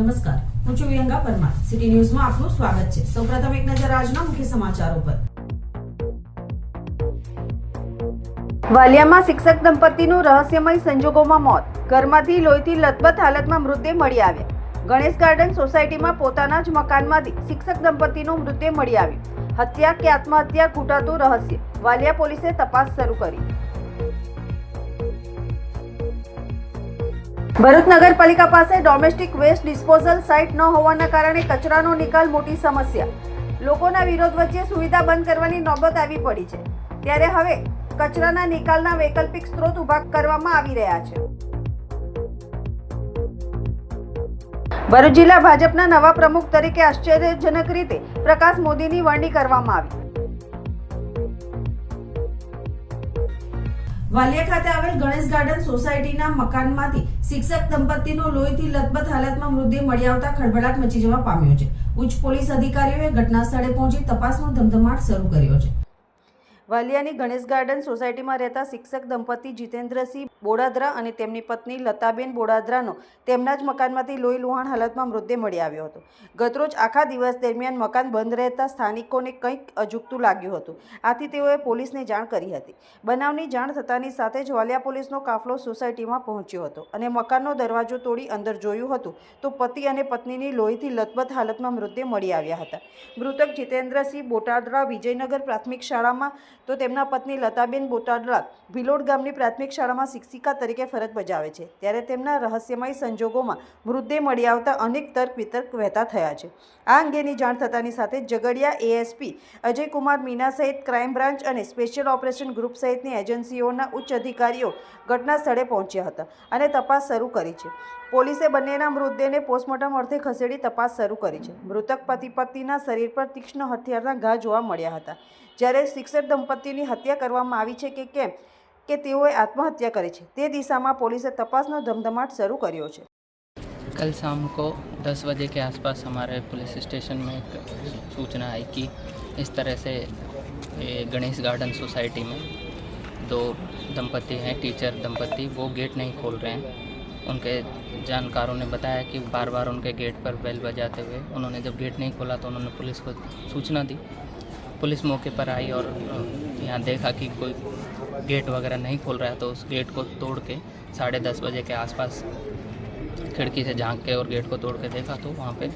નમસ્કાર. હું છું વિહંગા પરમાર. સિટી ન્યૂઝમાં આપનું સ્વાગત છે. સૌપ્રથમ એક નજર આજના મુખ્ય સમાચારો પર. વાલિયામાં શિક્ષક દંપતીનું રહસ્યમય સંજોગોમાં મોત. ઘરમાંથી લોહીથી લથબથ હાલતમાં મૃતદેહ મળી આવ્યા. ગણેશ ગાર્ડન સોસાયટીમાં પોતાના જ મકાનમાંથી શિક્ષક દંપતીનું મૃતદેહ મળી આવ્યું. હત્યા કે આત્મહત્યા ઘૂંટાતું રહસ્ય. વાલિયા પોલીસે તપાસ શરૂ કરી. ભરૂચ નગરપાલિકા પાસે ડોમેસ્ટિક વેસ્ટ ડિસ્પોઝલ સાઇટ ન હોવાના કારણે કચરાનો નિકાલ મોટી સમસ્યા. લોકોના વિરોધ વચ્ચે સુવિધા બંધ કરવાની નોબત આવી પડી છે. ત્યારે હવે કચરાના નિકાલના વૈકલ્પિક સ્ત્રોત ઊભા કરવામાં આવી રહ્યા છે. ભરૂચ જિલ્લા ભાજપના નવા પ્રમુખ તરીકે આશ્ચર્યજનક રીતે પ્રકાશ મોદીની વરણી કરવામાં આવી. વાલિયા ખાતે આવેલ ગણેશ ગાર્ડન સોસાયટીના મકાનમાંથી શિક્ષક દંપતીનો લોહીથી લથબથ હાલતમાં મૃતદેહ મળી આવતા ખળભળાટ મચી જવા પામ્યો છે. ઉચ્ચ પોલીસ અધિકારીઓએ ઘટના સ્થળે પહોંચી તપાસનો ધમધમાટ શરૂ કર્યો છે. વાલિયાની ગણેશ ગાર્ડન સોસાયટીમાં રહેતા શિક્ષક દંપતી જીતેન્દ્રસિંહ બોડાદરા અને તેમની પત્ની લતાબેન બોડાદરાનો તેમના જ મકાનમાંથી લોહી લુહાણ હાલતમાં મૃતદેહ મળી આવ્યો હતો. ગતરોજ આખા દિવસ દરમિયાન મકાન બંધ રહેતા સ્થાનિકોને કંઈક અજુગતું લાગ્યું હતું. આથી તેઓએ પોલીસને જાણ કરી હતી. બનાવની જાણ થતાની સાથે જ વાલિયા પોલીસનો કાફલો સોસાયટીમાં પહોંચ્યો હતો અને મકાનનો દરવાજો તોડી અંદર જોયું હતું તો પતિ અને પત્નીની લોહીથી લથબથ હાલતમાં મૃતદેહ મળી આવ્યા હતા. મૃતક જીતેન્દ્રસિંહ બોટાદરા વિજયનગર પ્રાથમિક શાળામાં તો તેમના પત્ની લતાબેન બોટાદરા ભિલોડ ગામની પ્રાથમિક શાળામાં શિક્ષિકા તરીકે ફરજ બજાવે છે. ત્યારે તેમના રહસ્યમય સંજોગોમાં મૃતદેહ મળી આવતા અનેક તર્ક વિતર્ક વહેતા થયા છે. આ અંગેની જાણ થતાની સાથે ઝઘડિયા એએસપી અજયકુમાર મીના સહિત ક્રાઇમ બ્રાન્ચ અને સ્પેશિયલ ઓપરેશન ગ્રુપ સહિતની એજન્સીઓના ઉચ્ચ અધિકારીઓ ઘટના સ્થળે પહોંચ્યા હતા અને તપાસ શરૂ કરી છે. પોલીસે બંનેના મૃતદેહને પોસ્ટમોર્ટમ અર્થે ખસેડી તપાસ શરૂ કરી છે. મૃતક પતિ પત્નીના શરીર પર તીક્ષ્ણ હથિયારના ઘા જોવા મળ્યા હતા. જ્યારે શિક્ષક દંપતીની હત્યા કરવામાં આવી છે કે કેમ કે તેઓએ આત્મહત્યા કરી છે તે દિશામાં પોલીસે તપાસનો ધમધમાટ શરૂ કર્યો છે कल शाम को 10 बजे के आसपास हमारे पुलिस स्टेशन में एक सूचना आई कि इस तरह से ये गणेश गार्डन सोसाइटी में दो दंपति हैं टीचर दंपति वो गेट नहीं खोल रहे हैं उनके जानकारों ने बताया कि बार बार उनके गेट पर बेल बजाते हुए उन्होंने जब गेट नहीं खोला तो उन्होंने पुलिस को सूचना दी पुलिस मौके पर आई और अ, यहाँ देखा कि कोई गेट वगैरह नहीं खोल रहा है तो उस गेट को तोड़ के साढ़े दस बजे के आसपास खिड़की से झाँक के और गेट को तोड़ के देखा तो वहाँ पे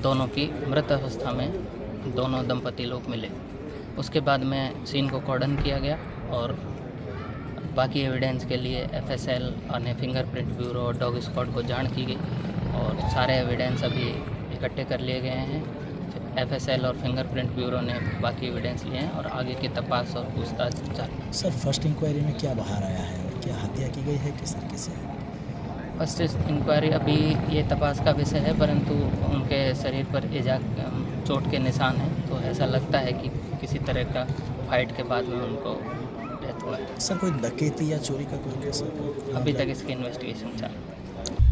दोनों की मृत अवस्था में दोनों दंपति लोग मिले। उसके बाद में सीन को कॉर्डन किया गया और बाकी एविडेंस के लिए एफ़ एस एफएसएल અને फिंगरप्रिंट ब्यूरो और डॉग स्क्वाड को जान की गई और सारे एविडेंस अभी इकट्ठे कर लिए गए हैं। एफएसएल और फिंगरप्रिंट ब्यूरो ने बाकी एविडेंस लिए हैं और आगे की तपास और पूछताछ जारी। सर फ़र्स्ट इंक्वायरी में क्या बाहर आया है? और क्या हत्या की गई है? किस तरीके से? फ़र्स्ट इंक्वायरी अभी ये तपास का विषय है परंतु उनके शरीर पर इजा चोट के निशान हैं तो ऐसा लगता है कि किसी तरह का फाइट के बाद में उनको डेथ हुआ है। सर कोई डकैती या चोरी का कोई केस अभी तक इसकी इन्वेस्टिगेशन चालू है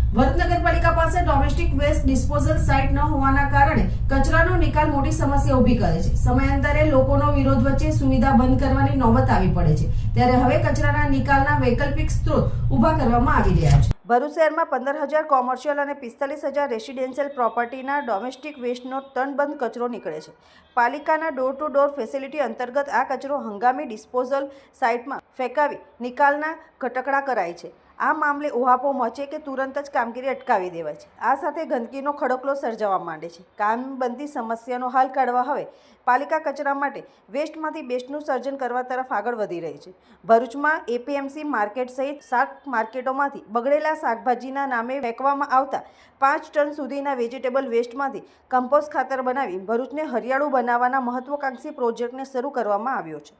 ભરૂચ નગરપાલિકા પાસે ડોમેસ્ટિક વેસ્ટ ડિસ્પોઝલ સાઇટ ન હોવાના કારણે કચરાનો નિકાલ મોટી સમસ્યા ઊભી કરે છે. સમયાંતરે લોકોનો વિરોધ વચ્ચે સુવિધા બંધ કરવાની નોબત આવી પડે છે. ત્યારે હવે કચરાના નિકાલના વૈકલ્પિક સ્ત્રોત ઊભા કરવામાં આવી રહ્યા છે. ભરૂચ શહેરમાં પંદર હજાર કોમર્શિયલ અને પિસ્તાલીસ હજાર રેસિડેન્શિયલ પ્રોપર્ટીના ડોમેસ્ટિક વેસ્ટનો ટનબંધ કચરો નીકળે છે. પાલિકાના ડોર ટુ ડોર ફેસિલિટી અંતર્ગત આ કચરો હંગામી ડિસ્પોઝલ સાઇટમાં ફેંકાવી નિકાલના ઘટકડા કરાય છે. આ મામલે ઉહાપો મચે કે તુરંત જ કામગીરી અટકાવી દેવાય છે. આ સાથે ગંદકીનો ખડકલો સર્જાવા માંડે છે. કામબંધી સમસ્યાનો હાલ કાઢવા હવે પાલિકા કચરા માટે વેસ્ટમાંથી બેસ્ટનું સર્જન કરવા તરફ આગળ વધી રહી છે. ભરૂચમાં એપીએમસી માર્કેટ સહિત શાક માર્કેટોમાંથી બગડેલા શાકભાજીના નામે ફેંકવામાં આવતા પાંચ ટન સુધીના વેજીટેબલ વેસ્ટમાંથી કમ્પોસ્ટ ખાતર બનાવી ભરૂચને હરિયાળું બનાવવાના મહત્વાકાંક્ષી પ્રોજેક્ટને શરૂ કરવામાં આવ્યો છે.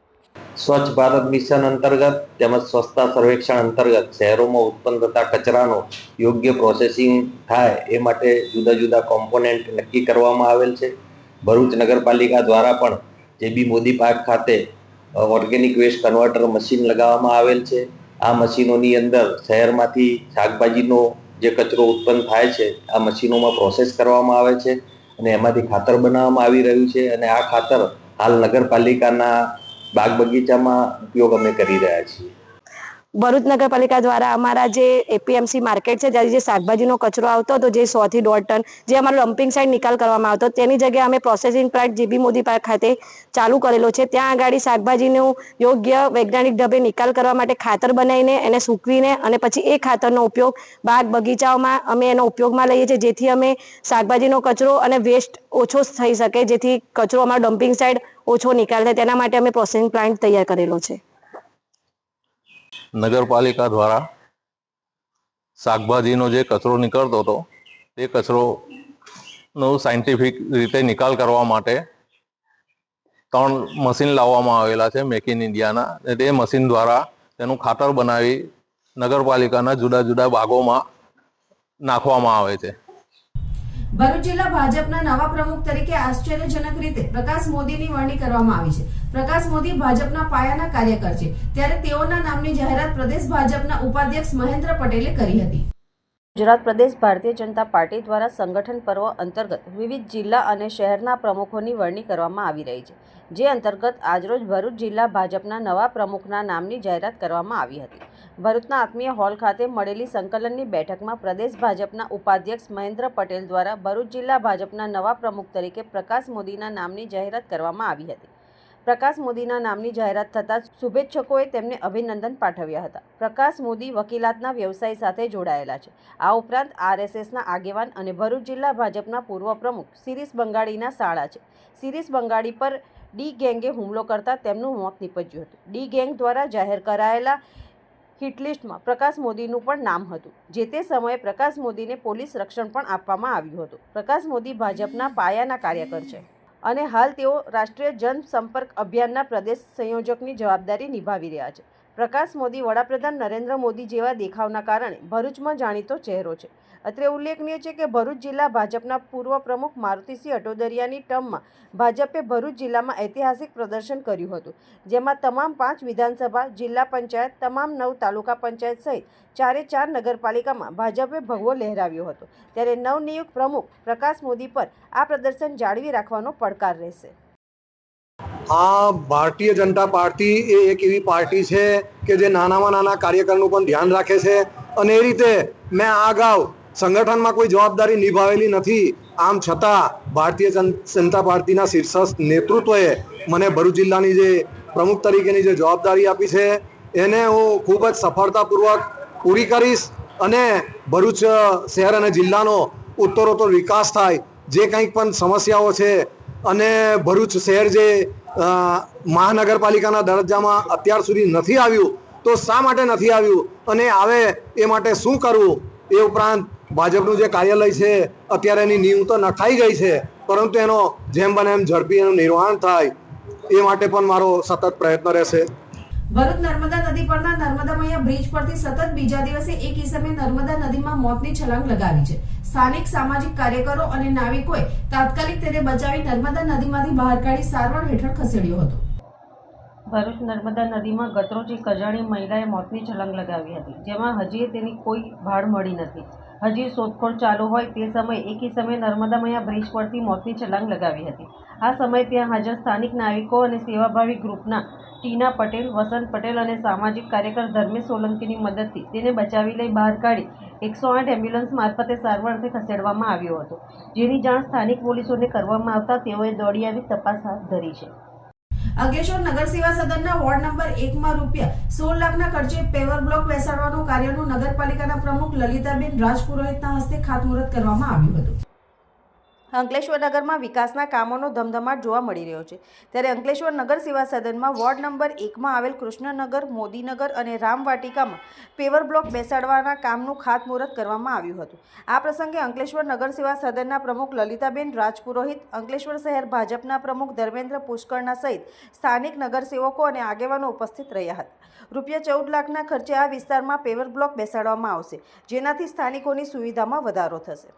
સ્વચ્છ ભારત મિશન અંતર્ગત તેમજ સ્વચ્છતા સર્વેક્ષણ અંતર્ગત શહેરોમાં ઉત્પન્ન થતા કચરાનો યોગ્ય પ્રોસેસિંગ થાય એ માટે જુદા જુદા કોમ્પોનેન્ટ નક્કી કરવામાં આવેલ છે. ભરૂચ નગરપાલિકા દ્વારા પણ જે બી મોદી પાર્ક ખાતે ઓર્ગેનિક વેસ્ટ કન્વર્ટર મશીન લગાવવામાં આવેલ છે. આ મશીનોની અંદર શહેરમાંથી શાકભાજીનો જે કચરો ઉત્પન્ન થાય છે, આ મશીનોમાં પ્રોસેસ કરવામાં આવે છે અને એમાંથી ખાતર બનાવવામાં આવી રહ્યું છે અને આ ખાતર હાલ નગરપાલિકાના બાગ બગીચામાં ઉપયોગ અમે કરી રહ્યા છીએ. ભરૂચ નગરપાલિકા દ્વારા અમારા જે એપીએમસી માર્કેટ છે જ્યાં જે શાકભાજીનો કચરો આવતો હતો, જે સો થી દોઢ ટન, જે અમારો ડમ્પિંગ સાઇડ નિકાલ કરવામાં આવતો, તેની જગ્યાએ અમે processing plant GB Modi park ખાતે ચાલુ કરેલો છે. ત્યાં આગળ શાકભાજીનું યોગ્ય વૈજ્ઞાનિક ઢબે નિકાલ કરવા માટે ખાતર બનાવીને, એને સૂકવીને અને પછી એ ખાતરનો ઉપયોગ બાગ બગીચાઓમાં અમે એનો ઉપયોગમાં લઈએ છીએ, જેથી અમે શાકભાજીનો કચરો અને વેસ્ટ ઓછો થઈ શકે, જેથી કચરો અમારો ડમ્પિંગ સાઇડ ઓછો નિકાલ થાય, તેના માટે અમે પ્રોસેસિંગ પ્લાન્ટ તૈયાર કરેલો છે. નગરપાલિકા દ્વારા શાકભાજીનો જે કચરો નીકળતો હતો, તે કચરોનો સાયન્ટિફિક રીતે નિકાલ કરવા માટે ત્રણ મશીન લાવવામાં આવેલા છે મેક ઇન ઇન્ડિયાના અને તે મશીન દ્વારા તેનું ખાતર બનાવી નગરપાલિકાના જુદા જુદા ભાગોમાં નાખવામાં આવે છે. ભરૂચ જિલ્લા ભાજપના નવા પ્રમુખ તરીકે આશ્ચર્યજનક રીતે પ્રકાશ મોદીની વરણી કરવામાં આવી છે. પ્રકાશ મોદી ભાજપના પાયાના કાર્યકર છે. ત્યારે તેઓના નામની જાહેરાત પ્રદેશ ભાજપના ઉપાધ્યક્ષ મહેન્દ્ર પટેલે કરી હતી. ગુજરાત પ્રદેશ ભારતીય જનતા પાર્ટી દ્વારા સંગઠન પર્વ અંતર્ગત વિવિધ જિલ્લા અને શહેરના પ્રમુખોની વરણી કરવામાં આવી રહી છે. જે અંતર્ગત આજરોજ ભરૂચ જિલ્લા ભાજપના નવા પ્રમુખના નામની જાહેરાત કરવામાં આવી હતી. ભરૂચના આત્મીય હોલ ખાતે મળેલી સંકલનની બેઠકમાં પ્રદેશ ભાજપના ઉપાધ્યક્ષ મહેન્દ્ર પટેલ દ્વારા ભરૂચ જિલ્લા ભાજપના નવા પ્રમુખ તરીકે પ્રકાશ મોદીના નામની જાહેરાત કરવામાં આવી હતી. પ્રકાશ મોદીના નામની જાહેરાત થતાં શુભેચ્છકોએ તેમને અભિનંદન પાઠવ્યા હતા. પ્રકાશ મોદી વકીલાતના વ્યવસાય સાથે જોડાયેલા છે. આ ઉપરાંત આરએસએસના આગેવાન અને ભરૂચ જિલ્લા ભાજપના પૂર્વ પ્રમુખ શિરીષ બંગાળીના શાળા છે. શિરીષ બંગાળી પર ડી ગેંગે હુમલો કરતા તેમનું મોત નીપજ્યું હતું. ડી ગેંગ દ્વારા જાહેર કરાયેલા હિટલિસ્ટમાં પ્રકાશ મોદીનું પણ નામ હતું, જે તે સમયે પ્રકાશ મોદીને પોલીસ રક્ષણ પણ આપવામાં આવ્યું હતું. પ્રકાશ મોદી ભાજપના પાયાના કાર્યકર છે અને હાલ તેઓ રાષ્ટ્રીય જનસંપર્ક અભિયાનના પ્રદેશ સંયોજકની જવાબદારી નિભાવી રહ્યા છે. પ્રકાશ મોદી, વડાપ્રધાન નરેન્દ્ર મોદી જેવા દેખાવના કારણે ભરૂચમાં જાણીતો ચહેરો છે. અત્રે ઉલ્લેખનીય છે કે ભરૂચ જિલ્લા ભાજપના પૂર્વ પ્રમુખ મારુતિસિંહ અટોદરિયાની ટર્મમાં ભાજપે ભરૂચ જિલ્લામાં ઐતિહાસિક પ્રદર્શન કર્યું હતું, જેમાં તમામ પાંચ વિધાનસભા, જિલ્લા પંચાયત, તમામ નવ તાલુકા પંચાયત સહિત ચારે ચાર નગરપાલિકામાં ભાજપે ભગવો લહેરાવ્યો હતો. ત્યારે નવનિયુક્ત પ્રમુખ પ્રકાશ મોદી પર આ પ્રદર્શન જાળવી રાખવાનો પડકાર રહેશે. આ ભારતીય જનતા પાર્ટી એ એક એવી પાર્ટી છે કે જે નાનામાં નાના કાર્યકરનું પણ ધ્યાન રાખે છે. અને એ રીતે મેં આ અગાઉ સંગઠનમાં કોઈ જવાબદારી નિભાવેલી નથી. આમ છતાં ભારતીય જન- જનતા પાર્ટીના શીર્ષસ્થ નેતૃત્વએ મને ભરૂચ જિલ્લાની જે પ્રમુખ તરીકેની જે જવાબદારી આપી છે, એને હું ખૂબ જ સફળતાપૂર્વક પૂરી કરીશ અને ભરૂચ શહેર અને જિલ્લાનો ઉત્તરોત્તર વિકાસ થાય, જે કંઈક પણ સમસ્યાઓ છે અને ભરૂચ શહેર જે મહાનગરપાલિકાના દરજ્જામાં અત્યાર સુધી નથી આવ્યું, તો શા માટે નથી આવ્યું? અને આવે એ માટે શું કરવું? એ ઉપરાંત ભાજપનું જે કાર્યાલય છે, અત્યારે એની નીવ તો નખાઈ ગઈ છે, પરંતુ એનો જેમ બને એમ ઝડપી એનું નિર્માણ થાય. એ માટે પણ મારો સતત પ્રયત્ન રહેશે. ભરૂચ નર્મદા નદી પરના નર્મદા મૈયા બ્રિજ પરથી સતત બીજા દિવસે એક ઈસમે નર્મદા નદીમાં મોતની છલાંગ લગાવી છે. સ્થાનિક સામાજિક કાર્યકરો અને નાવિકોએ તાત્કાલિક તેને બચાવી નર્મદા નદીમાંથી બહાર કાઢી સારવાર હેઠળ ખસેડ્યો હતો. ભરૂચ નર્મદા નદીમાં ગતરોજ એક અજાણી મહિલાએ મોતની છલાંગ લગાવી હતી, જેમાં હજી તેની કોઈ ભાળ મળી નથી. હજી શોધખોળ ચાલુ હોય તે સમયે એક સમયે નર્મદા મૈયા બ્રિજ પરથી મોતની છલાંગ લગાવી હતી. આ સમયે ત્યાં હાજર સ્થાનિક નાવિકો અને સેવાભાવી ગ્રુપના ટીના પટેલ, વસંત પટેલ અને સામાજિક કાર્યકર ધર્મેશ સોલંકીની મદદથી તેને બચાવી લઈ બહાર કાઢી એકસો આઠ એમ્બ્યુલન્સ મારફતે સારવાર અર્થે ખસેડવામાં આવ્યો હતો. જેની જાણ સ્થાનિક પોલીસોને કરવામાં આવતા તેઓએ દોડી આવી તપાસ હાથ ધરી છે. અગેશોર નગર સેવા સદનના વોર્ડ નંબર એકમાં રૂપિયા સોળ લાખના ખર્ચે પેવર બ્લોક બેસાડવાનું કાર્યનું નગરપાલિકાના પ્રમુખ લલિતાબેન રાજપુરોહિતના હસ્તે ખાતમુહૂર્ત કરવામાં આવ્યું હતું. અંકલેશ્વર નગરમાં વિકાસના કામોનો ધમધમાટ જોવા મળી રહ્યો છે. ત્યારે અંકલેશ્વર નગર સેવા સદનમાં વોર્ડ નંબર એકમાં આવેલ કૃષ્ણનગર, મોદીનગર અને રામવાટિકામાં પેવર બ્લોક બેસાડવાના કામનું ખાતમુહૂર્ત કરવામાં આવ્યું હતું. આ પ્રસંગે અંકલેશ્વર નગર સેવા સદનના પ્રમુખ લલિતાબેન રાજપુરોહિત, અંકલેશ્વર શહેર ભાજપના પ્રમુખ ધર્મેન્દ્ર પુષ્કરના સહિત સ્થાનિક નગરસેવકો અને આગેવાનો ઉપસ્થિત રહ્યા હતા. રૂપિયા ચૌદ લાખના ખર્ચે આ વિસ્તારમાં પેવર બ્લોક બેસાડવામાં આવશે, જેનાથી સ્થાનિકોની સુવિધામાં વધારો થશે.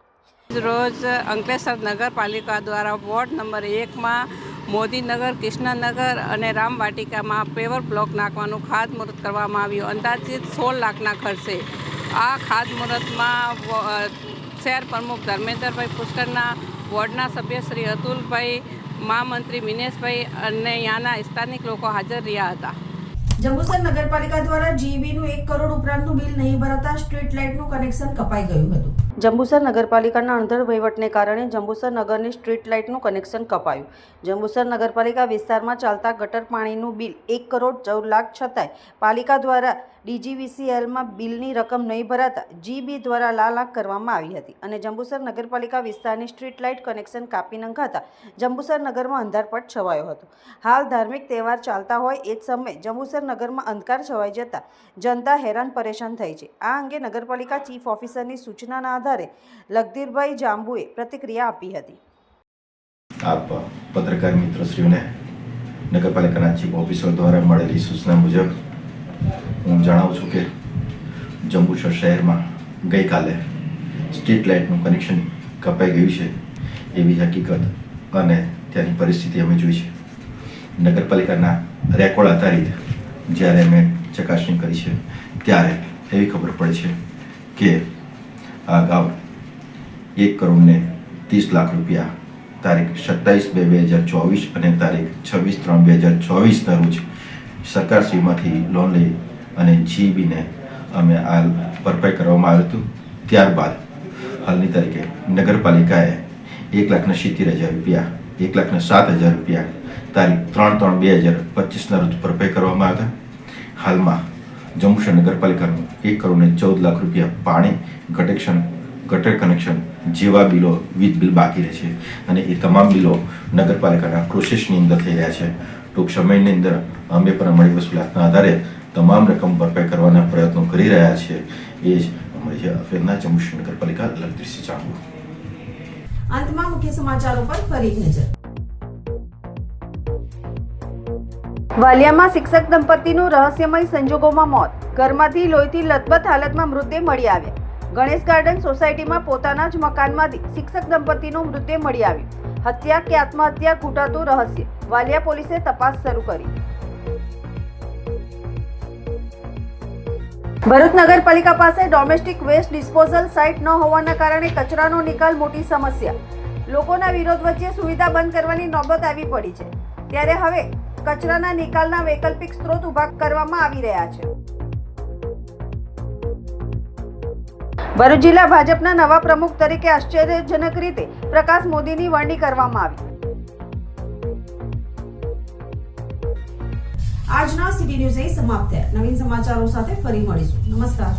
રોજ અંકલેશ્વર નગરપાલિકા દ્વારા વોર્ડ નંબર એકમાં મોદીનગર, કૃષ્ણનગર અને રામવાટિકામાં પેવર બ્લોક નાખવાનું ખાતમુહૂર્ત કરવામાં આવ્યું. અંદાજિત સોળ લાખના ખર્ચે આ ખાતમુહૂર્તમાં શહેર પ્રમુખ ધર્મેન્દ્રભાઈ પુષ્કરના, વોર્ડના સભ્ય શ્રી અતુલભાઈ મહામંત્રી મિનેશભાઈ અને ત્યાંના સ્થાનિક લોકો હાજર રહ્યા હતા. જંબુસર નગરપાલિકા દ્વારા જીબીનું એક કરોડ ઉપરાંતનું બિલ નહીં ભરાતા સ્ટ્રીટ લાઇટનું કનેક્શન કપાઈ ગયું હતું. જંબુસર નગરપાલિકાના અણધર વહીવટને કારણે જંબુસર નગરની સ્ટ્રીટ લાઇટનું કનેક્શન કપાયું. જંબુસર નગરપાલિકા વિસ્તારમાં ચાલતા ગટર પાણીનું બિલ એક કરોડ ચૌદ લાખ છતાંય પાલિકા દ્વારા ડીજીવીસીએલમાં બિલની રકમ નહીં ભરાતા જીબી દ્વારા લાલાક કરવામાં આવી હતી અને જંબુસર નગરપાલિકા વિસ્તારની સ્ટ્રીટ લાઇટ કનેક્શન કાપી નંખાતા જંબુસર નગરમાં અંધારપટ છવાયો હતો. હાલ ધાર્મિક તહેવાર ચાલતા હોય એ જ સમયે જંબુસર નગરમાં અંધકાર છવાઈ જતા જનતા હેરાન પરેશાન થઈ છે. આ અંગે નગરપાલિકા ચીફ ઓફિસરની સૂચનાના આધારે લગધીરભાઈ જાંબુએ પ્રતિક્રિયા આપી હતી. આપ પત્રકાર મિત્રશ્રીઓને નગરપાલિકાના ચીફ ઓફિસર દ્વારા મળેલી સૂચના મુજબ હું જણાવું છું કે જંબુસર શહેરમાં ગઈકાલે સ્ટ્રીટ લાઇટનું કનેક્શન કપાઈ ગયું છે એવી હકીકત અને ત્યાંની પરિસ્થિતિ અમે જોઈ છે. નગરપાલિકાના રેકોર્ડ આધારિત જ્યારે અમે ચકાસણી કરી છે ત્યારે એવી ખબર પડે છે કે આ ગામ એક કરોડને ત્રીસ લાખ રૂપિયા તારીખ સત્તાવીસ બે બે હજાર ચોવીસ અને તારીખ છવ્વીસ ત્રણ બે હજાર ચોવીસના રોજ સરકારશ્રીમાંથી લોન લઈ અને જીબીને અમે આ ભરપાઈ કરવામાં આવ્યું હતું. ત્યારબાદ હાલની તારીખે નગરપાલિકાએ એક લાખના સિત્તેર હજાર રૂપિયા, એક લાખના સાત હજાર રૂપિયા તારીખ ત્રણ ત્રણ બે હજાર પચીસના રોજ ભરપાઈ કરવામાં આવ્યા હતા. હાલમાં જંબુસર નગરપાલિકાનું એક કરોડને ચૌદ લાખ રૂપિયા પાણી કનેક્શન ગટર કનેક્શન જેવા બિલો, વીજ બિલ બાકી રહે છે અને એ તમામ બિલો નગરપાલિકાના પ્રોસેસની અંદર થઈ રહ્યા છે. ટૂંક સમયની અંદર અમે પણ અમારી વસૂલાતના આધારે તમામ રકમ ભરપાઈ કરવાના પ્રયત્નો કરી રહ્યા છે. એ જ અમારી અફેરના જમ્મુ નગરપાલિકા લગદીરસિંહ ચાંગુ અંતમાં મુખ્ય સમાચારો પર ફરી નજર. વાલિયામાં શિક્ષક દંપતીનું રહસ્યમય સંજોગોમાં મોત. ઘરમાંથી લોહીથી લથબથ હાલતમાં મૃતદેહ મળી આવ્યા. ગણેશ ગાર્ડન સોસાયટીમાં પોતાના જ મકાનમાંથી શિક્ષક દંપતીનું મૃતદેહ મળી આવ્યું. હત્યા કે આત્મહત્યા ઘૂંટાતું રહસ્ય. વાલિયા પોલીસે તપાસ શરૂ કરી. ભરૂચ નગરપાલિકા પાસે ડોમેસ્ટિક વેસ્ટ ડિસ્પોઝલ સાઇટ ન હોવાના કારણે કચરાનો નિકાલ મોટી સમસ્યા. લોકોના વિરોધ વચ્ચે સુવિધા બંધ કરવાની નોબત આવી પડી છે. ત્યારે હવે કચરાના નિકાલના વૈકલ્પિક સ્ત્રોત ઊભા કરવામાં આવી રહ્યા છે. ભરૂચ જિલ્લા ભાજપના નવા પ્રમુખ તરીકે આશ્ચર્યજનક રીતે પ્રકાશ મોદીની વરણી કરવામાં આવી. આજના સિટી ન્યૂઝ એ સમાપ્ત થયા. નવીન સમાચારો સાથે ફરી મળીશું. નમસ્કાર.